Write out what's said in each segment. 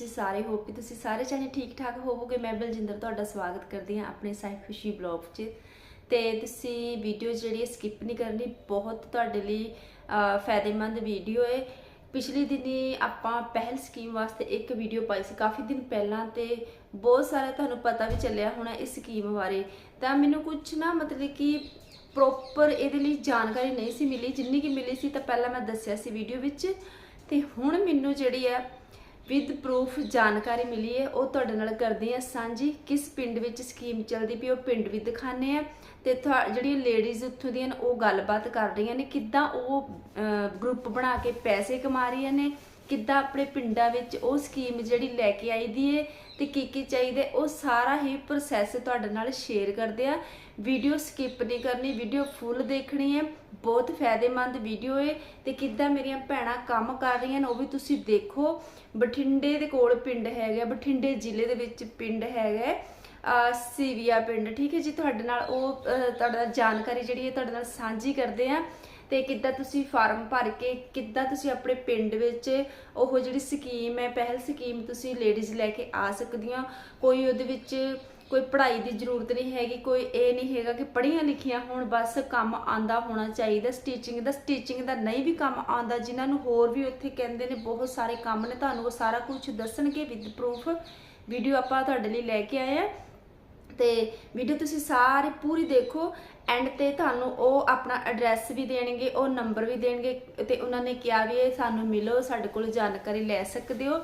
ਤੁਸੀਂ ਸਾਰੇ ਹੋਪ ਕਿ ਤੁਸੀਂ ਸਾਰੇ ਜਾਣੇ ਠੀਕ ਠਾਕ ਹੋਵੋਗੇ। ਮੈਂ ਬਲਜਿੰਦਰ ਤੁਹਾਡਾ ਸਵਾਗਤ ਕਰਦੀ ਹਾਂ ਆਪਣੇ ਸਾਈ ਖੁਸ਼ੀ ਬਲੌਗ 'ਚ। ਤੇ ਤੁਸੀਂ ਵੀਡੀਓ ਜਿਹੜੀ ਸਕਿਪ ਨਹੀਂ ਕਰਨੀ, ਬਹੁਤ ਤੁਹਾਡੇ ਲਈ ਫਾਇਦੇਮੰਦ ਵੀਡੀਓ ਹੈ। ਪਿਛਲੇ ਦਿਨੀ ਆਪਾਂ ਪਹਿਲ ਸਕੀਮ ਵਾਸਤੇ ਇੱਕ ਵੀਡੀਓ ਪਾਈ ਸੀ, ਕਾਫੀ ਦਿਨ ਪਹਿਲਾਂ ਤੇ ਬਹੁਤ ਸਾਰਾ ਤੁਹਾਨੂੰ ਪਤਾ ਵੀ ਚੱਲਿਆ ਹੋਣਾ ਇਸ ਸਕੀਮ ਬਾਰੇ। ਤਾਂ ਮੈਨੂੰ ਕੁਝ ਨਾ ਮਤਲਬ ਕਿ ਪ੍ਰੋਪਰ ਇਹਦੇ ਲਈ ਜਾਣਕਾਰੀ ਨਹੀਂ ਸੀ ਮਿਲੀ। ਜਿੰਨੀ ਕਿ ਮਿਲੀ ਸੀ ਤਾਂ ਪਹਿਲਾਂ ਮੈਂ ਦੱਸਿਆ ਸੀ ਵੀਡੀਓ ਵਿੱਚ। ਤੇ ਹੁਣ ਮੈਨੂੰ ਜਿਹੜੀ ਹੈ ਵਿਦ ਪ੍ਰੂਫ ਜਾਣਕਾਰੀ ਮਿਲੀ ਹੈ। ਉਹ ਤੁਹਾਡੇ ਨਾਲ ਕਰਦੇ ਆ ਸਾਂਝੀ। ਕਿਸ ਪਿੰਡ ਵਿੱਚ ਸਕੀਮ ਚੱਲਦੀ ਪਈ ਉਹ ਪਿੰਡ ਵੀ ਦਿਖਾਣੇ ਆ ਤੇ ਤੁਹਾ- ਜਿਹੜੀਆਂ ਲੇਡੀਜ਼ ਉੱਥੋਂ ਦੀਆਂ ਨੇ, ਉਹ ਗੱਲਬਾਤ ਕਰ ਰਹੀਆਂ ਨੇ। ਕਿੱਦਾਂ ਉਹ ਗਰੁੱਪ ਬਣਾ ਕੇ ਪੈਸੇ ਕਮਾ ਰਹੀਆਂ ਨੇ? ਕਿੱਦਾਂ ਆਪਣੇ ਪਿੰਡਾਂ ਵਿੱਚ ਉਹ ਸਕੀਮ ਜਿਹੜੀ ਲੈ ਕੇ ਆਈ ਦੀ ਏ ਤੇ ਕੀ ਕੀ ਚਾਹੀਦਾ ਉਹ ਸਾਰਾ ਹੀ ਪ੍ਰੋਸੈਸ ਤੁਹਾਡੇ ਨਾਲ ਸ਼ੇਅਰ ਕਰਦੇ ਆ। ਵੀਡੀਓ ਸਕਿਪ ਨਹੀਂ ਕਰਨੀ ਵੀਡੀਓ ਫੁੱਲ ਦੇਖਣੀ ਹੈ ਬਹੁਤ ਫਾਇਦੇਮੰਦ ਵੀਡੀਓ ਏ ਤੇ ਕਿੱਦਾਂ ਮੇਰੀਆਂ ਭੈਣਾਂ ਕੰਮ ਕਰ ਰਹੀਆਂ ਨੇ ਉਹ ਵੀ ਤੁਸੀਂ ਦੇਖੋ। ਬਠਿੰਡੇ ਦੇ ਕੋਲ ਪਿੰਡ ਹੈਗਾ ਬਠਿੰਡੇ ਜ਼ਿਲ੍ਹੇ ਦੇ ਵਿੱਚ ਪਿੰਡ ਹੈਗਾ ਸੀਵੀਆ ਪਿੰਡ ਠੀਕ ਹੈ ਜੀ? ਤੁਹਾਡੇ ਨਾਲ ਉਹ ਅਹ, ਤੁਹਾਡਾ ਜਾਣਕਾਰੀ ਜਿਹੜੀ ਹੈ ਤੁਹਾਡੇ ਨਾਲ ਸਾਂਝੀ ਕਰਦੇ ਆ। ਤੇ ਕਿੱਦਾਂ ਤੁਸੀਂ ਫਾਰਮ ਭਰ ਕੇ, ਕਿੱਦਾਂ ਤੁਸੀਂ ਆਪਣੇ ਪਿੰਡ ਵਿੱਚ ਉਹ ਜਿਹੜੀ ਸਕੀਮ ਹੈ, ਪਹਿਲ ਸਕੀਮ ਤੁਸੀਂ ਲੇਡੀਜ਼ ਲੈ ਕੇ ਆ ਸਕਦੀਆਂ ਕੋਈ ਉਹਦੇ ਵਿੱਚ ਕੋਈ ਪੜ੍ਹਾਈ ਦੀ ਜ਼ਰੂਰਤ ਨਹੀਂ ਹੈਗੀ, ਕੋਈ ਇਹ ਨਹੀਂ ਹੈਗਾ ਕਿ ਪੜ੍ਹੀਆਂ ਲਿਖੀਆਂ ਹੋਣ, ਬਸ ਕੰਮ ਆਂਦਾ ਹੋਣਾ ਚਾਹੀਦਾ ਸਟੀਚਿੰਗ ਦਾ ਸਟੀਚਿੰਗ ਦਾ ਨਹੀਂ ਵੀ ਕੰਮ ਆਂਦਾ ਜਿਨ੍ਹਾਂ ਨੂੰ ਹੋਰ ਵੀ ਉੱਥੇ ਕਹਿੰਦੇ ਨੇ ਬਹੁਤ ਸਾਰੇ ਕੰਮ ਨੇ, ਤੁਹਾਨੂੰ ਉਹ ਸਾਰਾ ਕੁਝ ਦੱਸਣਗੇ ਵਿਦ ਪ੍ਰੂਫ ਵੀਡੀਓ ਆਪਾਂ ਤੁਹਾਡੇ ਲਈ ਲੈ ਕੇ ਆਏ ਆ। ਤੇ ਵੀਡੀਓ ਤੁਸੀਂ ਸਾਰੇ ਪੂਰੀ ਦੇਖੋ ਐਂਡ ਤੇ ਤੁਹਾਨੂੰ ਉਹ ਆਪਣਾ ਐਡਰੈਸ ਵੀ ਦੇਣਗੇ, ਉਹ ਨੰਬਰ ਵੀ ਦੇਣਗੇ ਤੇ ਉਹਨਾਂ ਨੇ ਕਿਹਾ ਵੀ ਇਹ ਸਾਨੂੰ ਮਿਲੋ, ਸਾਡੇ ਕੋਲ ਜਾਣਕਾਰੀ ਲੈ ਸਕਦੇ ਹੋ।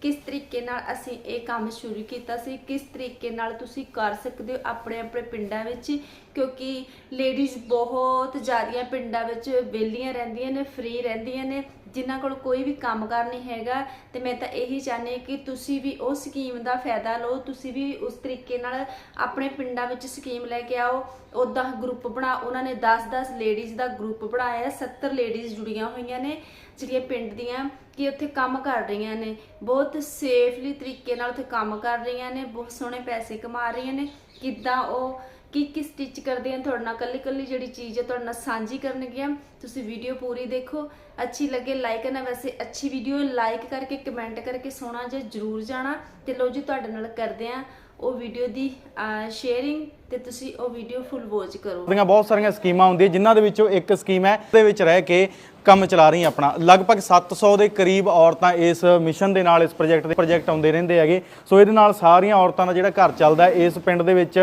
ਕਿਸ ਤਰੀਕੇ ਨਾਲ ਅਸੀਂ ਇਹ ਕੰਮ ਸ਼ੁਰੂ ਕੀਤਾ ਸੀ, ਕਿਸ ਤਰੀਕੇ ਨਾਲ ਤੁਸੀਂ ਕਰ ਸਕਦੇ ਹੋ ਆਪਣੇ ਆਪਣੇ ਪਿੰਡਾਂ ਵਿੱਚ? ਕਿਉਂਕਿ ਲੇਡੀਜ਼ ਬਹੁਤ ਜ਼ਿਆਦੀਆਂ ਪਿੰਡਾਂ ਵਿੱਚ ਵਿਹਲੀਆਂ ਰਹਿੰਦੀਆਂ ਨੇ ਫ੍ਰੀ ਰਹਿੰਦੀਆਂ ਨੇ, ਜਿਨ੍ਹਾਂ ਕੋਲ ਕੋਈ ਵੀ ਕੰਮਕਾਰ ਨਹੀਂ ਹੈਗਾ। ਤੇ ਮੈਂ ਤਾਂ ਇਹੀ ਚਾਹੁੰਦੀ ਹਾਂ ਕਿ ਤੁਸੀਂ ਵੀ ਉਹ ਸਕੀਮ ਦਾ ਫਾਇਦਾ ਲਓ, ਤੁਸੀਂ ਵੀ ਉਸ ਤਰੀਕੇ ਨਾਲ ਆਪਣੇ ਪਿੰਡਾਂ ਵਿੱਚ ਸਕੀਮ ਲੈ ਕੇ ਆਓ। ਉਦਾਂ ਗਰੁੱਪ ਬਣਾ, ਉਹਨਾਂ ਨੇ 10-10 ਲੇਡੀਜ਼ ਦਾ ਗਰੁੱਪ ਬਣਾਇਆ ਹੈ 70 ਲੇਡੀਜ਼ ਜੁੜੀਆਂ ਹੋਈਆਂ ਨੇ। ਜਿਹੜੀਆਂ ਪਿੰਡ ਦੀਆਂ ਕਿ ਉੱਥੇ ਕੰਮ ਕਰ ਰਹੀਆਂ ਨੇ, ਬਹੁਤ ਸੇਫਲੀ ਤਰੀਕੇ ਨਾਲ ਉੱਥੇ ਕੰਮ ਕਰ ਰਹੀਆਂ ਨੇ, ਬਹੁਤ ਸੋਹਣੇ ਪੈਸੇ ਕਮਾ ਰਹੀਆਂ ਨੇ, ਕਿੱਦਾਂ ਉਹ ਕੀ ਕੀ ਸਟਿਚ ਕਰਦੇ ਆ ਤੁਹਾਡੇ ਨਾਲ ਕੱਲੀ ਕੱਲੀ ਜਿਹੜੀ ਚੀਜ਼ ਹੈ ਤੁਹਾਡੇ ਨਾਲ ਸਾਂਝੀ ਕਰਨਗੀਆਂ, ਤੁਸੀਂ ਵੀਡੀਓ ਪੂਰੀ ਦੇਖੋ, ਅੱਛੀ ਲੱਗੇ ਲਾਈਕ ਕਰਨਾ, ਵੈਸੇ ਅੱਛੀ ਵੀਡੀਓ ਲਾਈਕ ਕਰਕੇ ਕਮੈਂਟ ਕਰਕੇ ਸੋਹਣਾ ਜਿਹਾ ਜਰੂਰ ਜਾਣਾ, ਤੇ ਲੋ ਜੀ ਤੁਹਾਡੇ ਨਾਲ ਕਰਦੇ ਆ ਉਹ ਵੀਡੀਓ ਦੀ ਸ਼ੇਅਰਿੰਗ ਤੇ ਤੁਸੀਂ ਉਹ ਵੀਡੀਓ ਫੁੱਲ ਵਾਚ ਕਰੋ। ਦੀਆਂ ਬਹੁਤ ਸਾਰੀਆਂ ਸਕੀਮਾਂ ਹੁੰਦੀਆਂ ਜਿਨ੍ਹਾਂ ਦੇ ਵਿੱਚੋਂ ਇੱਕ ਸਕੀਮ ਹੈ ਦੇ ਵਿੱਚ ਰਹਿ ਕੇ ਕੰਮ ਚਲਾ ਰਹੀ ਆਪਣਾ। ਲਗਭਗ 700 ਦੇ ਕਰੀਬ ਔਰਤਾਂ ਇਸ ਮਿਸ਼ਨ ਦੇ ਨਾਲ ਇਸ ਪ੍ਰੋਜੈਕਟ ਦੇ ਪ੍ਰੋਜੈਕਟ ਆਉਂਦੇ ਰਹਿੰਦੇ ਹੈਗੇ। ਸੋ ਇਹਦੇ ਨਾਲ ਸਾਰੀਆਂ ਔਰਤਾਂ ਦਾ ਜਿਹੜਾ ਘਰ ਚੱਲਦਾ ਇਸ ਪਿੰਡ ਦੇ ਵਿੱਚ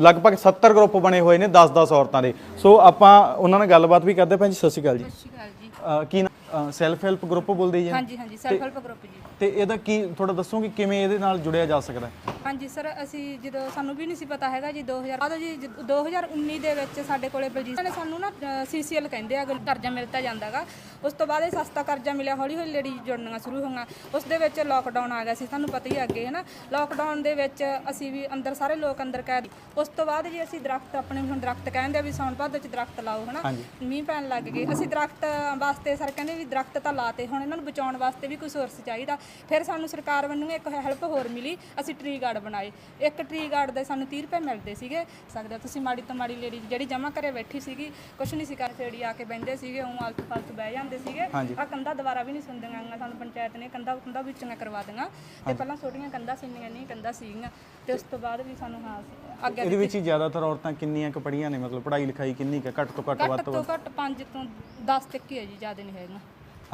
ਲਗਭਗ 70 ਗਰੁੱਪ ਬਣੇ ਹੋਏ ਨੇ 10-10 ਔਰਤਾਂ ਦੇ। ਸੋ ਆਪਾਂ ਉਹਨਾਂ ਨਾਲ ਗੱਲਬਾਤ ਵੀ ਕਰਦੇ ਭੈਣ ਜੀ ਸਤਿ ਸ਼੍ਰੀ ਅਕਾਲ ਜੀ। ਸਤਿ ਸ਼੍ਰੀ ਅਕਾਲ ਜੀ। ਕੀ ਸੈਲਫ ਹੈਲਪ ਗਰੁੱਪ ਬੋਲਦੇ ਜੀ ਹਾਂਜੀ ਹਾਂਜੀ ਸੈਲਫ ਹੈਲਪ ਗਰੁੱਪ ਜੀ। ਤੇ ਇਹਦਾ ਕੀ ਥੋੜਾ ਦੱਸੋਗੇ ਕਿਵੇਂ ਇਹਦੇ ਨਾਲ ਜੁੜਿਆ ਜਾ ਸਕਦਾ ਹੈ? ਹਾਂਜੀ ਸਰ ਅਸੀਂ ਜਦੋਂ ਸਾਨੂੰ ਵੀ ਨਹੀਂ ਸੀ ਪਤਾ ਹੈਗਾ ਜੀ 2000 ਬਾਅਦ ਜੀ ਜਦ- 2019 ਦੇ ਵਿੱਚ ਸਾਡੇ ਕੋਲੇ ਬਲਜੀਤ ਨੇ ਸਾਨੂੰ ਨਾ ਸੀਸੀਐਲ ਕਹਿੰਦੇ ਆ ਅਗਰ ਕਰਜ਼ਾ ਮਿਲਦਾ ਜਾਂਦਾਗਾ ਉਸ ਤੋਂ ਬਾਅਦ ਇਹ ਸਸਤਾ ਕਰਜ਼ਾ ਮਿਲਿਆ ਹੌਲੀ ਹੌਲੀ ਲੇਡੀ ਜੁੜਨੀਆਂ ਸ਼ੁਰੂ ਹੋਈਆਂ। ਉਸ ਦੇ ਵਿੱਚ ਲੋਕਡਾਊਨ ਆ ਗਿਆ ਸੀ ਤੁਹਾਨੂੰ ਪਤਾ ਹੀ ਆ ਅੱਗੇ ਹੈ ਨਾ ਲੋਕਡਾਊਨ ਦੇ ਵਿੱਚ ਅਸੀਂ ਵੀ ਅੰਦਰ ਸਾਰੇ ਲੋਕ ਅੰਦਰ ਕੈਦ ਉਸ ਤੋਂ ਬਾਅਦ ਜੀ ਅਸੀਂ ਦਰਖਤ ਆਪਣੇ ਹੁਣ ਦਰਖਤ ਕਹਿੰਦੇ ਆ ਵੀ ਸੌਣ ਭਾਦੋ ਚ ਦਰਖਤ ਲਾਓ ਹਨਾ? ਮੀਂਹ ਪੈਣ ਲੱਗ ਗਏ। ਅਸੀਂ ਦਰਖਤ ਵਾਸਤੇ ਸਰ ਕਹਿੰਦੇ ਵੀ ਦਰਖਤ ਤਾਂ ਲਾਤੇ ਹੁਣ ਇਹਨਾਂ ਨੂੰ ਬਚਾਉਣ ਵਾਸਤੇ ਵੀ ਕੋਈ ਸੋਰਸ ਚਾਹੀਦਾ। ਫਿਰ ਸਾਨੂੰ ਸਰਕਾਰ ਵੱਲੋਂ ਇੱਕ ਹੈਲਪ ਹੋਰ ਮਿਲੀ ਅਸੀਂ ਟਰੀ ਗਾਰਡ ਬਣਾਏ। ਇੱਕ ਟਰੀ ਗਾਰਡ ਦੇ ਸਾਨੂੰ 30 ਰੁਪਏ ਮਿਲਦੇ ਸੀਗੇ। ਸਕਦਾ ਤੁਸੀਂ ਮਾੜੀ ਤੋਂ ਮਾੜੀ ਲੇਡੀ ਜਿਹੜੀ ਜਮਾ ਘਰੇ ਬੈਠੀ ਸੀਗੀ ਕੁਛ ਨਹੀਂ ਸੀ ਕਰ ਛੇੜੀ ਆ ਕੇ ਬੈੰਦੇ ਸੀਗੇ ਉਹ ਆਲਤੂ ਫਾਲਤੂ ਬਹਿ ਜਾਂਦੇ ਸੀਗੇ। ਆ ਕੰਧਾ ਦੁਬਾਰਾ ਵੀ ਨਹੀਂ ਸੁਣਦੀਆਂ ਸਾਨੂੰ ਪੰਚਾਇਤ ਨੇ ਕੰਧਾ ਕੰਧਾ ਵਿੱਚੋਂ ਕਰਵਾ ਦਿੰਗਾ ਤੇ ਪਹਿਲਾਂ ਛੋਟੀਆਂ ਕੰਧਾਂ ਸੀਨੀਆਂ ਨਹੀਂ ਕੰਧਾਂ ਸੀਗੀਆਂ। ਤੇ ਉਸ ਤੋਂ ਬਾਅਦ ਵੀ ਸਾਨੂੰ ਹਾਂ ਅੱਗੇ ਇਹਦੇ ਵਿੱਚ ਹੀ ਜ਼ਿਆਦਾਤਰ ਔਰਤਾਂ ਕਿੰਨੀਆਂ ਕੁ ਨੇ? ਮਤਲਬ ਪੜ੍ਹਾਈ ਲਿਖਾਈ ਕਿੰਨੀ ਕੁ? ਘੱਟ ਤੋਂ ਘੱਟ ਵੱਧ ਘੱਟ ਤੋਂ ਤੋਂ ਘੱਟ 5 ਤੋਂ 10 ਤੱਕ ਹੀ ਹੈ ਜੀ ਜ਼ਿਆਦਾ ਨਹੀਂ ਹੈਗਾ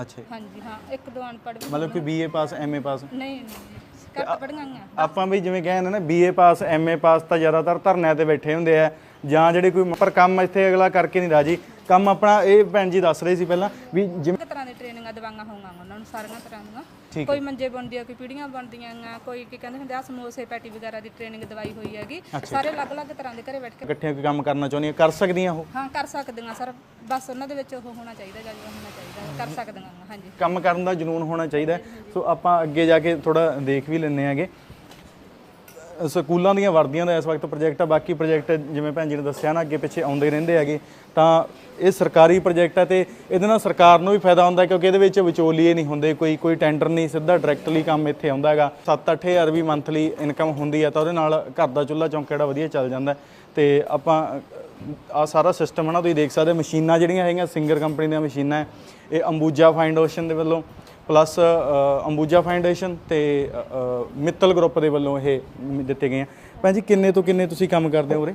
ਅੱਛਾ ਜੀ। ਹਾਂਜੀ ਹਾਂ ਇੱਕ ਦੋ ਅਨਪੜ੍ਹ ਵੀ ਮਤਲਬ ਕਿ ਬੀਏ ਪਾਸ ਐਮਏ ਪਾਸ ਨਹੀਂ ਨਹੀਂ ਜੀ ਘੱਟ ਪੜੀਆਂ ਆਪਾਂ ਵੀ ਜਿਵੇਂ ਕਹਿੰਦੇ ਨੇ ਬੀਏ ਪਾਸ ਐਮਏ ਪਾਸ ਤਾਂ ਜ਼ਿਆਦਾਤਰ ਧਰਨਿਆਂ ਤੇ ਬੈਠੇ ਹੁੰਦੇ ਆ ਜਾਂ ਜਿਹੜੇ ਕੋਈ ਪਰ ਕੰਮ ਇੱਥੇ ਅਗਲਾ ਕਰਕੇ ਨਹੀਂ ਰਾਜੀ। ਕੰਮ ਆਪਣਾ ਇਹ ਭੈਣ ਜੀ ਦੱਸ ਰਹੇ ਸੀ ਪਹਿਲਾਂ ਵੀ ਜਿਵੇਂ ਕਿੰਨੇ ਤਰ੍ਹਾਂ ਦੀ ਟ੍ਰੇਨਿੰਗਾਂ ਦਵਾਈਆਂ ਹੋਊਗਾ ਉਹਨਾਂ ਨੂੰ ਸਾਰੀਆਂ ਤਰ੍ਹਾਂ ਦੀਆਂ। ਕੋਈ ਮੰਜੇ ਬਣਦੀ ਆ ਕੋਈ ਪੀੜੀਆਂ ਬਣਦੀਆਂ ਆ ਕੋਈ ਕੀ ਕਹਿੰਦੇ ਹੁੰਦੇ ਆ ਸਮੋਸੇ ਪੈਟੀ ਵਗੈਰਾ ਦੀ ਟ੍ਰੇਨਿੰਗ ਦਵਾਈ ਹੋਈ ਹੈਗੀ। ਸਾਰੇ ਅਲੱਗ-ਅਲੱਗ ਤਰ੍ਹਾਂ ਦੇ ਘਰੇ ਬੈਠ ਕੇ ਇਕੱਠੇ ਕੰਮ ਕਰਨਾ ਚਾਹੁੰਦੀਆਂ ਕਰ ਸਕਦੀਆਂ ਉਹ? ਹਾਂ ਕਰ ਸਕਦੀਆਂ ਸਰ ਬਸ ਉਹਨਾਂ ਦੇ ਵਿੱਚ ਉਹ ਹੋਣਾ ਚਾਹੀਦਾ ਜਜ਼ਬਾ ਹੋਣਾ ਚਾਹੀਦਾ ਕਰ ਸਕਦੀਆਂ ਹਾਂਜੀ। ਕੰਮ ਕਰਨ ਦਾ ਜਨੂਨ ਹੋਣਾ ਚਾਹੀਦਾ। ਸੋ ਆਪਾਂ ਅੱਗੇ ਜਾ ਕੇ ਥੋੜਾ ਦੇਖ ਵੀ ਲੈਂਦੇ ਆਂਗੇ ਸਕੂਲਾਂ ਦੀਆਂ ਵਰਦੀਆਂ ਦਾ ਇਸ ਵਕਤ ਪ੍ਰੋਜੈਕਟ ਆ। ਬਾਕੀ ਪ੍ਰੋਜੈਕਟ ਜਿਵੇਂ ਭੈਣ ਜੀ ਨੇ ਦੱਸਿਆ ਨਾ, ਅੱਗੇ ਪਿੱਛੇ ਆਉਂਦੇ ਰਹਿੰਦੇ ਹੈਗੇ। ਤਾਂ ਇਹ ਸਰਕਾਰੀ ਪ੍ਰੋਜੈਕਟ ਆ ਤੇ ਇਹਦੇ ਨਾਲ ਸਰਕਾਰ ਨੂੰ ਵੀ ਫਾਇਦਾ ਹੁੰਦਾ ਕਿਉਂਕਿ ਇਹਦੇ ਵਿੱਚ ਵਿਚੋਲੀਏ ਨਹੀਂ ਹੁੰਦੇ, ਕੋਈ ਕੋਈ ਟੈਂਡਰ ਨਹੀਂ, ਸਿੱਧਾ ਡਾਇਰੈਕਟਲੀ ਕੰਮ ਇੱਥੇ ਆਉਂਦਾ ਹੈਗਾ। 7-8000 ਵੀ ਮੰਥਲੀ ਇਨਕਮ ਹੁੰਦੀ ਹੈ ਤਾਂ ਉਹਦੇ ਨਾਲ ਘਰ ਦਾ ਚੁੱਲ੍ਹਾ ਚੌਂਕਾ ਵਧੀਆ ਚੱਲ ਜਾਂਦਾ। ਹੈ। ਤੇ ਆਪਾਂ ਆ ਸਾਰਾ ਸਿਸਟਮ ਹੈ ਨਾ, ਤੁਸੀਂ ਦੇਖ ਸਕਦੇ ਮਸ਼ੀਨਾਂ ਜਿਹੜੀਆਂ ਹੈਗੀਆਂ ਸਿੰਗਰ ਕੰਪਨੀ ਦੀਆਂ ਮਸ਼ੀਨਾਂ ਹੈ ਇਹ ਅੰਬੂਜਾ ਫਾਈਂਡ ਓਸ਼ਨ ਦੇ ਵੱਲੋਂ ਪਲੱਸ ਅੰਬੂਜਾ ਫਾਊਂਡੇਸ਼ਨ ਤੇ ਮਿੱਤਲ ਗਰੁੱਪ ਦੇ ਵੱਲੋਂ ਇਹ ਦਿੱਤੇ ਗਏ ਆ। ਭੈਣ ਜੀ ਕਿੰਨੇ ਤੋਂ ਕਿੰਨੇ ਤੁਸੀਂ ਕੰਮ ਕਰਦੇ ਹੋ ਉਰੇ?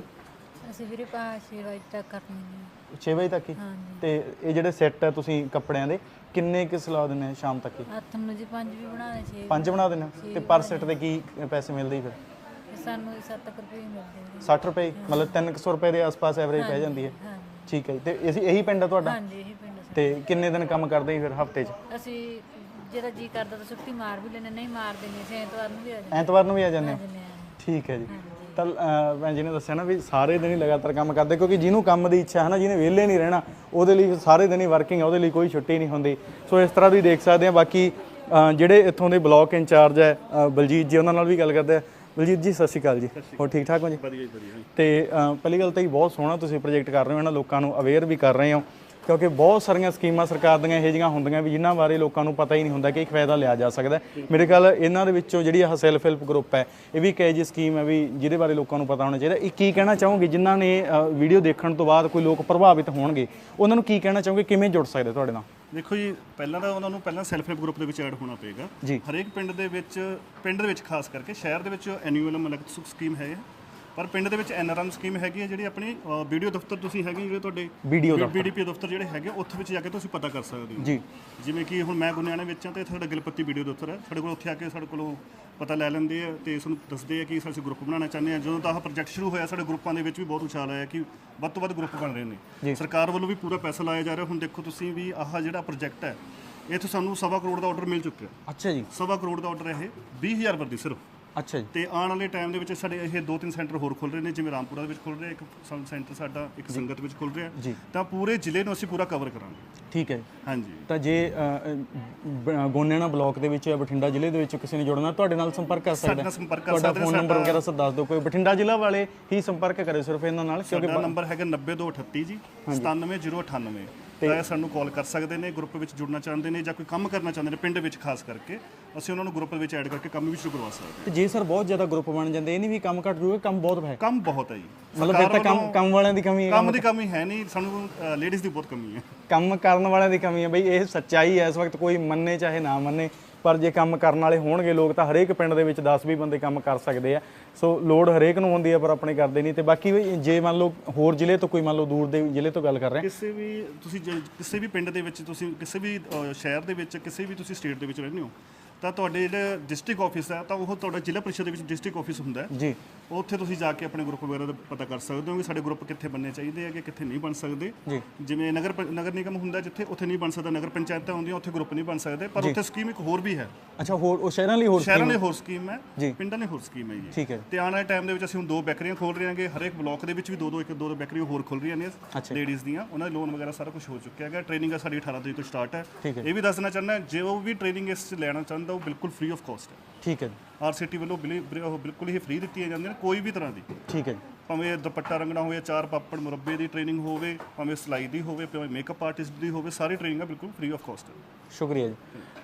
ਅਸੀਂ ਵੀਰੇ ਪੰਜ ਛੇ ਵਜੇ ਤੱਕ ਕਰਨੀ ਹੈ 6 ਵਜੇ ਤੱਕ ਹੀ? ਹਾਂਜੀ। ਤੇ ਇਹ ਜਿਹੜੇ ਸੈੱਟ ਆ ਤੁਸੀਂ ਕੱਪੜਿਆਂ ਦੇ ਕਿੰਨੇ ਕਿਸ ਲਾ ਦਿੰਦੇ ਆ ਸ਼ਾਮ ਤੱਕ ਹੀ? ਹੱਥ ਨੂੰ ਜੀ ਪੰਜ ਵੀ ਬਣਾਉਣੇ ਛੇ ਪੰਜ ਬਣਾ ਦਿੰਦੇ ਹੋ? ਤੇ ਪਰ ਸੈੱਟ ਦੇ ਕੀ ਪੈਸੇ ਮਿਲਦੇ ਜੀ ਫਿਰ? ਸਾਨੂੰ 7 ਰੁਪਏ ਮਿਲਦੇ ਨੇ। 60 ਰੁਪਏ ਮਤਲਬ 300 ਰੁਪਏ ਦੇ ਆਸ-ਪਾਸ ਐਵਰੇਜ ਪੈ ਜਾਂਦੀ ਹੈ? ਹਾਂਜੀ। ਠੀਕ ਹੈ ਜੀ। ਤੇ ਅਸੀਂ ਇਹੀ ਪਿੰਡ ਆ ਤੁਹਾਡਾ? ਹਾਂਜੀ ਇਹ ਪਿੰਡ ਤੇ ਕਿੰਨੇ ਦਿਨ ਕੰਮ ਕਰਦੇ ਜੀ ਫਿਰ? ਹਫ਼ਤੇ 'ਚ? ਅਸੀਂ ਜਿਹੜਾ ਜੀ ਕਰਦਾ ਤਾਂ ਛੁੱਟੀ ਮਾਰ ਵੀ ਲੈਣੇ ਨਹੀਂ ਮਾਰ ਦੇਣੀ ਅਸੀਂ ਐਤਵਾਰ ਨੂੰ ਵੀ ਆ ਜਾਂਦੇ। ਐਤਵਾਰ ਨੂੰ ਵੀ ਆ ਜਾਂਦੇ ਹੋ? ਠੀਕ ਹੈ ਜੀ। ਤਾਂ ਅਹ, ਭੈਣ ਜੀ ਨੇ ਦੱਸਿਆ ਨਾ ਵੀ ਸਾਰੇ ਦਿਨ ਹੀ ਲਗਾਤਾਰ ਕੰਮ ਕਰਦੇ ਕਿਉਂਕਿ ਜਿਹਨੂੰ ਕੰਮ ਦੀ ਇੱਛਾ ਹੈ ਨਾ ਜਿਹਨੇ ਵਿਹਲੇ ਨਹੀਂ ਰਹਿਣਾ ਉਹਦੇ ਲਈ ਸਾਰੇ ਦਿਨ ਹੀ ਵਰਕਿੰਗ ਹੈ ਉਹਦੇ ਲਈ ਕੋਈ ਛੁੱਟੀ ਨਹੀਂ ਹੁੰਦੀ। ਸੋ ਇਸ ਤਰ੍ਹਾਂ ਵੀ ਦੇਖ ਸਕਦੇ ਆ ਬਾਕੀ ਅਹ, ਜਿਹੜੇ ਇੱਥੋਂ ਦੇ ਬਲਾਕ ਇੰਚਾਰਜ ਹੈ ਅਹ, ਬਲਜੀਤ ਜੀ ਉਹਨਾਂ ਨਾਲ ਵੀ ਗੱਲ ਕਰਦੇ ਆ। ਬਲਜੀਤ ਜੀ ਸਤਿ ਸ਼੍ਰੀ ਅਕਾਲ ਜੀ। ਹੋਰ ਠੀਕ ਠਾਕ ਹੋ ਜੀ? ਵਧੀਆ ਵਧੀਆ ਤੇ ਅਹ, ਪਹਿਲੀ ਗੱਲ ਤਾਂ ਇਹ ਬਹੁਤ ਸੋਹਣਾ ਤੁਸੀਂ ਪ੍ਰੋਜੈਕਟ ਕਰ ਰਹੇ ਹੋ ਇਹਨਾਂ ਲੋਕਾਂ ਨੂੰ ਅਵੇਅਰ ਵੀ ਕਰ ਰਹੇ ਹੋ। ਕਿਉਂਕਿ ਬਹੁਤ ਸਾਰੀਆਂ ਸਕੀਮਾਂ ਸਰਕਾਰ ਦੀਆਂ ਇਹੋ ਜਿਹੀਆਂ ਹੁੰਦੀਆਂ ਵੀ ਜਿਨ੍ਹਾਂ ਬਾਰੇ ਲੋਕਾਂ ਨੂੰ ਪਤਾ ਹੀ ਨਹੀਂ ਹੁੰਦਾ ਕਿ ਇੱਕ ਫਾਇਦਾ ਲਿਆ ਜਾ ਸਕਦਾ। ਮੇਰੇ ਖਿਆਲ ਇਹਨਾਂ ਦੇ ਵਿੱਚੋਂ ਜਿਹੜੀ ਆਹ ਸੈਲਫ ਹੈਲਪ ਗਰੁੱਪ ਹੈ ਇਹ ਵੀ ਇੱਕ ਇਹੋ ਜਿਹੀ ਸਕੀਮ ਹੈ ਵੀ ਜਿਹਦੇ ਬਾਰੇ ਲੋਕਾਂ ਨੂੰ ਪਤਾ ਹੋਣਾ ਚਾਹੀਦਾ। ਇਹ ਕੀ ਕਹਿਣਾ ਚਾਹੋਗੇ? ਜਿਨ੍ਹਾਂ ਨੇ ਵੀਡੀਓ ਦੇਖਣ ਤੋਂ ਬਾਅਦ ਕੋਈ ਲੋਕ ਪ੍ਰਭਾਵਿਤ ਹੋਣਗੇ ਉਹਨਾਂ ਨੂੰ ਕੀ ਕਹਿਣਾ ਚਾਹੋਗੇ? ਕਿਵੇਂ ਜੁੜ ਸਕਦੇ ਤੁਹਾਡੇ ਨਾਲ? ਦੇਖੋ ਜੀ ਪਹਿਲਾਂ ਤਾਂ ਉਹਨਾਂ ਨੂੰ ਪਹਿਲਾਂ ਸੈਲਫ ਹੈਲਪ ਗਰੁੱਪ ਦੇ ਵਿੱਚ ਐਡ ਹੋਣਾ ਪਏਗਾ। ਹਰੇਕ ਪਿੰਡ ਦੇ ਵਿੱਚ ਪਿੰਡ ਦੇ ਵਿੱਚ ਖਾਸ ਕਰਕੇ ਸ਼ਹਿਰ ਦੇ ਵਿੱਚ ਐਨੂਅਲ ਮਲਕ ਸੁਖ ਸਕੀਮ ਹੈ ਪਰ ਪਿੰਡ ਦੇ ਵਿੱਚ ਐਨਆਰਐਮ ਸਕੀਮ ਹੈਗੀ ਹੈ ਜਿਹੜੀ ਆਪਣੀ ਵੀਡੀਓ ਦਫ਼ਤਰ ਤੁਸੀਂ ਹੈਗੇ ਜਿਹੜੇ ਤੁਹਾਡੇ BDO ਬੀਡੀਪੀ ਦਫ਼ਤਰ। ਜਿਹੜੇ ਹੈਗੇ ਉੱਥੇ ਵਿੱਚ ਜਾ ਕੇ ਤੁਸੀਂ ਪਤਾ ਕਰ ਸਕਦੇ ਹੋ। ਜੀ। ਜਿਵੇਂ ਕਿ ਹੁਣ ਮੈਂ ਗੁਨਿਆਣੇ ਵਿੱਚ ਹਾਂ ਤੇ ਸਾਡਾ ਗਿਲਪੱਤੀ ਵੀਡੀਓ ਦਫ਼ਤਰ ਹੈ। ਸਾਡੇ ਕੋਲ ਉੱਥੇ ਆ ਕੇ ਸਾਡੇ ਕੋਲੋਂ ਪਤਾ ਲੈ ਲੈਂਦੇ ਆ ਤੇ ਸਾਨੂੰ ਦੱਸਦੇ ਆ ਕਿ ਅਸੀਂ ਗਰੁੱਪ ਬਣਾਉਣਾ ਚਾਹੁੰਦੇ ਆ ਜਦੋਂ ਤਾਂ ਆਹ ਪ੍ਰੋਜੈਕਟ ਸ਼ੁਰੂ ਹੋਇਆ ਸਾਡੇ ਗਰੁੱਪਾਂ ਦੇ ਵਿੱਚ ਵੀ ਬਹੁਤ ਉਛਾਲ ਆਇਆ ਕਿ ਵੱਧ ਤੋਂ ਵੱਧ ਗਰੁੱਪ ਬਣ ਰਹੇ ਨੇ। ਸਰਕਾਰ ਵੱਲੋਂ ਵੀ ਪੂਰਾ ਪੈਸਾ ਲਾਇਆ ਜਾ ਰਿਹਾ। ਹੁਣ ਦੇਖੋ ਤੁਸੀਂ ਵੀ ਆਹ ਜਿਹੜਾ ਪ੍ਰੋਜੈਕਟ ਹੈ ਤੋਂ ਸਾਨੂੰ ਸਵਾ ਕਰੋੜ ਦਾ ਆਰਡਰ ਮਿਲ ਚੁੱਕਿਆ। ਅੱਛਾ ਜੀ। ਸਵਾ ਕਰੋੜ ਦਾ ਆਰਡਰ ਇਹ 20000 ਵਰਦੀ ਸਿਰਫ। ਅੱਛਾ ਜੀ। ਤੇ ਆਉਣ ਵਾਲੇ ਟਾਈਮ ਦੇ ਵਿੱਚ ਸਾਡੇ ਇਹ ਦੋ ਤਿੰਨ ਸੈਂਟਰ ਹੋਰ ਖੁੱਲ ਰਹੇ ਨੇ ਜਿਵੇਂ ਰਾਮਪੁਰਾ ਦੇ ਵਿੱਚ ਖੁੱਲ ਰਿਹਾ ਇੱਕ ਸੈਂਟਰ ਸਾਡਾ ਇੱਕ ਸੰਗਤ ਵਿੱਚ ਖੁੱਲ ਰਿਹਾ। ਤਾਂ ਪੂਰੇ ਜ਼ਿਲ੍ਹੇ ਨੂੰ ਅਸੀਂ ਪੂਰਾ ਕਵਰ ਕਰਾਂਗੇ। ਠੀਕ ਹੈ। ਹਾਂਜੀ। ਤਾਂ ਜੇ ਗੋਨਿਆਣਾ ਬਲਾਕ ਦੇ ਵਿੱਚ ਜਾਂ ਬਠਿੰਡਾ ਜ਼ਿਲ੍ਹੇ ਦੇ ਵਿੱਚ ਕਿਸੇ ਨੇ ਜੁੜਨਾ ਤੁਹਾਡੇ ਨਾਲ ਸੰਪਰਕ ਕਰ ਸਕਦਾ। ਸਾਡੇ? ਸੰਪਰਕ ਕਰ ਸਕਦੇ ਫੋਨ ਨੰਬਰ ਵਗੈਰਾ ਸਭ ਦੱਸ ਦਿਓ ਕੋਈ ਬਠਿੰਡਾ ਜ਼ਿਲ੍ਹਾ ਵਾਲੇ ਹੀ ਸੰਪਰਕ ਕਰੇ ਸਿਰਫ ਇਹਨਾਂ ਨਾਲ ਕਿਉਂਕਿ ਨੰਬਰ ਹੈਗਾ 90238 ਜੀ 97098 ਤਾਂ ਇਹ ਸਾਨੂੰ ਕਾਲ ਕਰ ਸਕਦੇ ਨੇ ਗਰੁੱਪ ਵਿੱਚ ਜੁੜਨਾ ਚਾਹੁੰਦੇ ਨੇ ਜਾਂ ਕੋਈ ਕੰਮ ਕਰਨਾ ਚਾਹੁੰਦੇ ਨੇ ਪਿੰਡ ਵਿੱਚ ਖਾਸ ਕਰਕੇ ਅਸੀਂ ਉਹਨਾਂ ਨੂੰ ਗਰੁੱਪ ਵਿੱਚ ਐਡ ਕਰਕੇ ਕੰਮ ਵੀ ਸ਼ੁਰੂ ਕਰਵਾ ਸਕਦੇ ਹਾਂ। ਤੇ ਜੇ ਸਰ ਬਹੁਤ ਜ਼ਿਆਦਾ ਗਰੁੱਪ ਬਣ ਜਾਂਦੇ ਇਹ ਨਹੀਂ ਵੀ ਕੰਮ ਘੱਟ ਜੂਗਾ ਕੰਮ ਬਹੁਤ ਹੈ। ਕੰਮ ਬਹੁਤ ਹੈ ਜੀ। ਮਤਲਬ ਫਿਰ ਤਾਂ ਕੰਮ ਕੰਮ ਵਾਲਿਆਂ ਦੀ ਕਮੀ ਹੈ। ਕੰਮ ਦੀ ਕਮੀ ਹੈ ਨਹੀਂ ਸਾਨੂੰ ਲੇਡੀਜ਼ ਦੀ ਬਹੁਤ ਕਮੀ ਹੈ। ਕੰਮ ਕਰਨ ਵਾਲਿਆਂ ਦੀ ਕਮੀ ਹੈ। ਬਈ ਇਹ ਸੱਚਾਈ ਹੈ ਇਸ ਵਕਤ ਕੋਈ ਮੰਨੇ ਚਾਹੇ ਨਾ ਮੰਨੇ। ਪਰ ਜੇ ਕੰਮ ਕਰਨ ਵਾਲੇ ਹੋਣਗੇ ਲੋਕ ਤਾਂ ਹਰੇਕ ਪਿੰਡ ਦੇ ਵਿੱਚ 10-20 ਬੰਦੇ ਕੰਮ ਕਰ ਸਕਦੇ ਆ। ਸੋ ਲੋੜ ਹਰੇਕ ਨੂੰ ਹੁੰਦੀ ਹੈ ਪਰ ਆਪਣੇ ਕਰਦੇ ਨਹੀਂ। ਤੇ ਬਾਕੀ ਵੀ ਜੇ ਮੰਨ ਲਓ ਹੋਰ ਜ਼ਿਲ੍ਹੇ ਤੋਂ ਕੋਈ ਮੰਨ ਲਓ ਦੂਰ ਦੇ ਜ਼ਿਲ੍ਹੇ ਤੋਂ ਗੱਲ ਕਰ ਰਹੇ ਕਿਸੇ ਵੀ ਤੁਸੀਂ ਕਿਸੇ ਵੀ ਪਿੰਡ ਦੇ ਵਿੱਚ ਤੁਸੀਂ, ਕਿਸੇ ਵੀ ਸ਼ਹਿਰ ਦੇ ਵਿੱਚ, ਕਿਸੇ ਵੀ ਤੁਸੀਂ ਸਟੇਟ ਦੇ ਵਿੱਚ ਰਹਿੰਦੇ ਹੋ ਤਾਂ ਤੁਹਾਡੇ ਜਿਹੜਾ ਡਿਸਟ੍ਰਿਕਟ ਆਫਿਸ ਹੈ ਤਾਂ ਉਹ ਤੁਹਾਡਾ ਜ਼ਿਲ੍ਹਾ ਪਰਿਸ਼ਦ ਦੇ ਵਿੱਚ ਡਿਸਟ੍ਰਿਕਟ ਆਫਿਸ ਹੁੰਦਾ ਹੈ। ਜੀ। ਉੱਥੇ ਤੁਸੀਂ ਜਾ ਕੇ ਆਪਣੇ ਗਰੁੱਪ ਵਗੈਰਾ ਦਾ ਪਤਾ ਕਰ ਸਕਦੇ ਹੋ ਕਿ ਸਾਡੇ ਗਰੁੱਪ ਕਿੱਥੇ ਬਣਨੇ ਚਾਹੀਦੇ ਆ ਕਿ ਕਿੱਥੇ ਨਹੀਂ ਬਣ ਸਕਦੇ। ਜਿਵੇਂ ਨਗਰ ਪ- ਨਗਰ ਨਿਗਮ ਹੁੰਦਾ ਜਿੱਥੇ ਉੱਥੇ ਨਹੀਂ ਬਣ ਸਕਦਾ ਨਗਰ ਪੰਚਾਇਤਾਂ ਹੁੰਦੀਆਂ ਉੱਥੇ ਗਰੁੱਪ ਨਹੀਂ ਬਣ ਸਕਦੇ। ਪਰ ਉੱਥੇ ਸਕੀਮ ਇੱਕ ਹੋਰ ਵੀ ਹੈ। ਅੱਛਾ ਹੋਰ ਉਹ ਸ਼ਹਿਰਾਂ ਲਈ ਹੋਰ ਸ਼ਹਿਰਾਂ ਲਈ ਹੋਰ ਸਕੀਮ ਹੈ। ਪਿੰਡਾਂ ਲਈ ਹੋਰ ਸਕੀਮ ਹੈ ਜੀ। ਠੀਕ ਹੈ ਤੇ ਆਉਣ ਵਾਲੇ ਟਾਈਮ ਦੇ ਵਿੱਚ ਅਸੀਂ ਹੁਣ ਦੋ ਬੈਕਰੀਆਂ ਖੋਲ ਰਹੇ ਹਾਂਗੇ। ਹਰੇਕ ਬਲਾਕ ਦੇ ਵਿੱਚ ਵੀ ਦੋ ਦੋ ਇੱਕ ਦੋ ਦੋ ਬੈਕਰੀਆਂ ਹੋਰ ਖੁੱਲ ਰਹੀਆਂ ਨੇ ਅੱਛਾ। ਲੇਡੀਜ਼ ਦੀਆਂ। ਉਹਨਾਂ ਦੇ ਲੋਨ ਵਗੈਰਾ ਸਾਰਾ ਕੁਝ ਹੋ ਚੁੱਕਿਆ ਹੈਗਾ। ਟ੍ਰੇਨਿੰਗ ਆ ਸਾਡੀ 18 ਤਰੀਕ ਤੋਂ ਸਟਾਰਟ ਹੈ। ਇਹ ਵੀ ਦੱਸਣਾ ਚਾਹੁੰਦਾ ਜੇ ਉਹ ਵੀ ਟ੍ਰੇਨਿੰਗ ਇਸ 'ਚ ਲੈਣਾ ਚਾਹੁੰਦਾ ਉਹ ਬਿਲਕੁਲ ਫ੍ਰੀ ਆਫ ਕਾਸਟ ਹੈ। ਠੀਕ ਹੈ ਆਰਸੀਟੀ ਵੱਲੋਂ ਬਿਲੀ- ਉਹ ਬਿਲਕੁਲ ਹੀ ਫ੍ਰੀ ਦਿੱਤੀਆਂ ਜਾਂਦੀਆਂ ਨੇ ਕੋਈ ਵੀ ਤਰ੍ਹਾਂ ਦੀ। ਠੀਕ ਹੈ ਜੀ। ਭਾਵੇਂ ਦੁਪੱਟਾ ਰੰਗਣਾ ਹੋਵੇ ਚਾਰ ਪਾਪੜ ਮੁਰੱਬੇ ਦੀ ਟ੍ਰੇਨਿੰਗ ਹੋਵੇ ਭਾਵੇਂ ਸਿਲਾਈ ਦੀ ਹੋਵੇ ਭਾਵੇਂ ਮੇਕਅਪ ਆਰਟਿਸਟ ਦੀ ਹੋਵੇ ਸਾਰੀ ਟ੍ਰੇਨਿੰਗ ਬਿਲਕੁਲ ਫ੍ਰੀ ਆਫ ਕਾਸਟ ਹੈ। ਸ਼ੁਕਰੀਆ ਜੀ।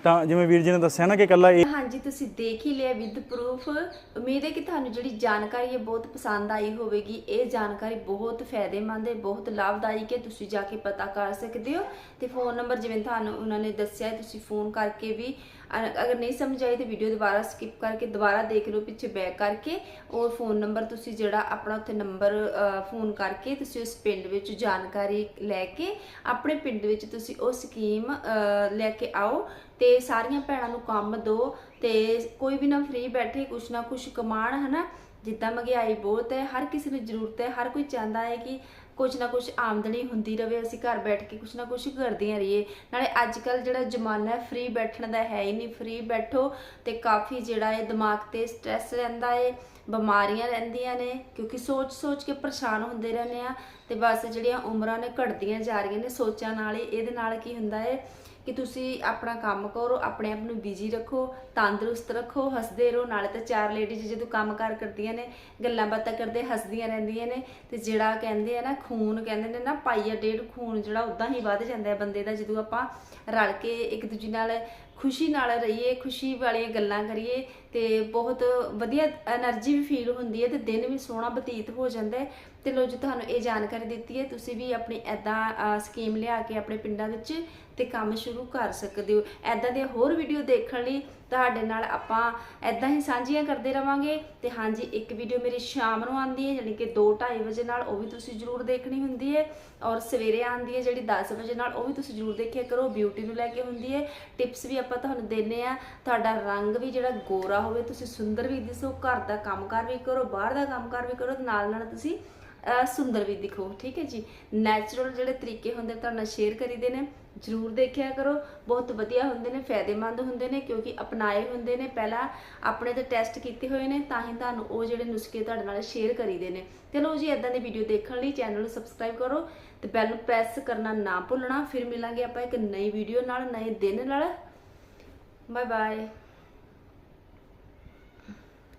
ਤਾਂ ਜਿਵੇਂ ਵੀਰ ਜੀ ਨੇ ਦੱਸਿਆ ਨਾ ਕਿ ਕੱਲਾ ਇਹ ਹਾਂਜੀ ਤੁਸੀਂ ਦੇਖ ਹੀ ਲਿਆ ਵਿਦ ਪ੍ਰੂਫ ਉਮੀਦ ਹੈ ਕਿ ਤੁਹਾਨੂੰ ਜਿਹੜੀ ਜਾਣਕਾਰੀ ਹੈ ਬਹੁਤ ਪਸੰਦ ਆਈ ਹੋਵੇਗੀ। ਇਹ ਜਾਣਕਾਰੀ ਬਹੁਤ ਫਾਇਦੇਮੰਦ ਹੈ ਬਹੁਤ ਲਾਭਦਾਇਕ ਹੈ। ਤੁਸੀਂ ਜਾ ਕੇ ਪਤਾ ਕਰ ਸਕਦੇ ਹੋ। ਤੇ ਫੋਨ ਨੰਬਰ ਜਿਵੇਂ ਤੁਹਾਨੂੰ ਉਹਨਾਂ ਨੇ ਦੱਸਿਆ ਹੈ, ਤੁਸੀਂ ਫੋਨ ਕਰਕੇ ਵੀ ਅਗਰ ਨਹੀਂ ਸਮਝ ਆਈ ਤੇ ਵੀਡੀਓ ਦੁਬਾਰਾ ਸਕਿਪ ਕਰਕੇ ਦੁਬਾਰਾ ਦੇਖ ਲਓ, ਪਿੱਛੇ ਬੈਕ ਕਰਕੇ ਔਰ ਫੋਨ ਨੰਬਰ ਤੁਸੀਂ ਜਿਹੜਾ ਆਪਣਾ ਉੱਥੇ ਨੰਬਰ ਫੋਨ ਕਰਕੇ ਤੁਸੀਂ ਉਸ ਪਿੰਡ ਵਿੱਚ ਜਾਣਕਾਰੀ ਲੈ ਕੇ ਆਪਣੇ ਪਿੰਡ ਵਿੱਚ ਤੁਸੀਂ ਉਹ ਸਕੀਮ ਲੈ ਕੇ ਆਓ ਤੇ ਸਾਰੀਆਂ ਭੈਣਾਂ ਨੂੰ ਕੰਮ ਦਿਓ ਤੇ ਕੋਈ ਵੀ ਨਾ ਫ੍ਰੀ ਬੈਠੇ, ਕੁਛ ਨਾ ਕੁਛ ਕਮਾਣ ਹਨਾ? ਜਿੱਦਾਂ ਮਹਿੰਗਾਈ ਬਹੁਤ ਹੈ, ਹਰ ਕਿਸੇ ਨੂੰ ਜ਼ਰੂਰਤ ਹੈ, ਹਰ ਕੋਈ ਚਾਹੁੰਦਾ ਹੈ ਕਿ ਕੁਛ ਨਾ ਕੁਛ ਆਮਦਨੀ ਹੁੰਦੀ ਰਵੇ, ਅਸੀਂ ਘਰ ਬੈਠ ਕੇ ਕੁਛ ਨਾ ਕੁਛ ਕਰਦੀਆਂ ਰਹੀਏ। ਨਾਲੇ ਅੱਜ ਕੱਲ ਜਿਹੜਾ ਜ਼ਮਾਨਾ ਹੈ ਫ੍ਰੀ ਬੈਠਣ ਦਾ ਹੈ ਹੀ ਨਹੀਂ। ਫ੍ਰੀ ਬੈਠੋ ਤੇ ਕਾਫੀ ਜਿਹੜਾ ਹੈ ਦਿਮਾਗ ਤੇ ਸਟ੍ਰੈਸ ਰਹਿੰਦਾ ਹੈ ਬਿਮਾਰੀਆਂ ਰਹਿੰਦੀਆਂ ਨੇ, ਕਿਉਂਕਿ ਸੋਚ ਸੋਚ ਕੇ ਪਰੇਸ਼ਾਨ ਹੁੰਦੇ ਰਹਿੰਦੇ ਆ ਤੇ ਬਸ ਜਿਹੜੀਆਂ ਉਮਰਾਂ ਨੇ ਘਟਦੀਆਂ ਜਾ ਰਹੀਆਂ ਨੇ, ਸੋਚਾਂ ਨਾਲ ਹੀ, ਇਹਦੇ ਨਾਲ ਕੀ ਹੁੰਦਾ ਹੈ ਕਿ ਤੁਸੀਂ ਆਪਣਾ ਕੰਮ ਕਰੋ, ਆਪਣੇ ਆਪ ਨੂੰ ਬਿਜ਼ੀ ਰੱਖੋ, ਤੰਦਰੁਸਤ ਰੱਖੋ, ਹੱਸਦੇ ਰਹੋ। ਨਾਲੇ ਤਾਂ ਚਾਰ ਲੇਡੀਜ਼ ਜਦੋਂ ਕੰਮ ਕਾਰ ਕਰਦੀਆਂ ਨੇ, ਗੱਲਾਂ ਬਾਤਾਂ ਕਰਦੇ, ਹੱਸਦੀਆਂ ਰਹਿੰਦੀਆਂ ਨੇ, ਤੇ ਜਿਹੜਾ ਕਹਿੰਦੇ ਆ ਨਾ, ਖੂਨ ਕਹਿੰਦੇ ਨੇ ਨਾ ਪਾਈਆ ਡੇਢ ਖੂਨ ਜਿਹੜਾ ਉਦਾਂ ਹੀ ਵੱਧ ਜਾਂਦਾ ਹੈ ਬੰਦੇ ਦਾ ਜਦੋਂ ਆਪਾਂ ਰਲ ਕੇ ਇੱਕ ਦੂਜੇ ਨਾਲ ਖੁਸ਼ੀ ਨਾਲ ਰਹੀਏ, ਖੁਸ਼ੀ ਵਾਲੀਆਂ ਗੱਲਾਂ ਕਰੀਏ ਤੇ ਬਹੁਤ ਵਧੀਆ એનર્ਜੀ ਵੀ ਫੀਲ ਹੁੰਦੀ ਹੈ ਤੇ ਦਿਨ ਵੀ ਸੋਹਣਾ ਬਤੀਤ ਹੋ ਜਾਂਦਾ ਹੈ। ਤੇ ਲੋ ਜੀ, ਤੁਹਾਨੂੰ ਇਹ ਜਾਣਕਾਰੀ ਦਿੱਤੀ ਹੈ, ਤੁਸੀਂ ਵੀ ਆਪਣੀ ਐਦਾਂ ਸਕੀਮ ਲਿਆ ਕੇ ਆਪਣੇ ਪਿੰਡਾਂ ਵਿੱਚ ਤੇ ਕੰਮ ਸ਼ੁਰੂ ਕਰ ਸਕਦੇ ਹੋ। ਐਦਾਂ ਦੇ ਹੋਰ ਵੀਡੀਓ ਦੇਖਣ ਲਈ ਤੁਹਾਡੇ ਨਾਲ ਆਪਾਂ ਐਦਾਂ ਹੀ ਸਾਂਝੀਆਂ ਕਰਦੇ ਰਵਾਂਗੇ। ਤੇ ਹਾਂਜੀ, ਇੱਕ ਵੀਡੀਓ ਮੇਰੀ ਸ਼ਾਮ ਨੂੰ ਆਉਂਦੀ ਹੈ ਯਾਨੀ ਕਿ 2:30 ਵਜੇ ਨਾਲ ਉਹ ਵੀ ਤੁਸੀਂ ਜਰੂਰ ਦੇਖਣੀ ਹੁੰਦੀ ਹੈ। ਔਰ ਸਵੇਰੇ ਆਉਂਦੀ ਹੈ ਜਿਹੜੀ 10 ਵਜੇ ਨਾਲ ਉਹ ਵੀ ਤੁਸੀਂ ਜਰੂਰ ਦੇਖਿਆ ਕਰੋ ਬਿਊਟੀ ਨੂੰ ਲੈ ਕੇ ਹੁੰਦੀ ਹੈ। ਟਿਪਸ ਵੀ ਆਪਾਂ ਤੁਹਾਨੂੰ ਦਿੰਨੇ ਆ ਤੁਹਾਡਾ ਰੰਗ ਵੀ ਜਿਹੜਾ ਗੋਰਾ ਹੋਵੇ, ਤੁਸੀਂ ਸੁੰਦਰ ਵੀ ਦਿਸੋ, ਘਰ ਦਾ ਕੰਮਕਾਰ ਵੀ ਕਰੋ, ਬਾਹਰ ਦਾ ਕੰਮਕਾਰ ਵੀ ਕਰੋ ਨਾਲ ਨਾਲ ਤੁਸੀਂ ਸੁੰਦਰ ਵੀ ਦਿਖੋ। ਠੀਕ ਹੈ ਜੀ? ਨੈਚੁਰਲ ਜਿਹੜੇ ਤਰੀਕੇ ਹੁੰਦੇ ਤੁਹਾਡੇ ਨਾਲ ਸ਼ੇਅਰ ਕਰੀਦੇ ਨੇ। ਜਰੂਰ ਦੇਖਿਆ ਕਰੋ। ਬਹੁਤ ਵਧੀਆ ਹੁੰਦੇ ਨੇ, ਫਾਇਦੇਮੰਦ ਹੁੰਦੇ ਨੇ, ਕਿਉਂਕਿ ਅਪਣਾਏ ਹੁੰਦੇ ਨੇ। ਪਹਿਲਾਂ ਆਪਣੇ ਤੇ ਟੈਸਟ ਕੀਤੇ ਹੋਏ ਨੇ, ਤਾਂ ਹੀ ਤੁਹਾਨੂੰ ਉਹ ਜਿਹੜੇ ਨੁਸਖੇ ਤੁਹਾਡੇ ਨਾਲ ਸ਼ੇਅਰ ਕਰੀਦੇ ਨੇ। ਚਲੋ ਜੀ ਇਦਾਂ ਦੀ ਵੀਡੀਓ ਦੇਖਣ ਲਈ ਚੈਨਲ ਨੂੰ ਸਬਸਕ੍ਰਾਈਬ ਕਰੋ ਤੇ ਬੈਲ ਨੂੰ ਪ੍ਰੈਸ ਕਰਨਾ ਨਾ ਭੁੱਲਣਾ। ਫਿਰ ਮਿਲਾਂਗੇ ਆਪਾਂ ਇੱਕ ਨਈ ਵੀਡੀਓ ਨਾਲ, ਨਏ ਦਿਨ ਨਾਲ। Bye bye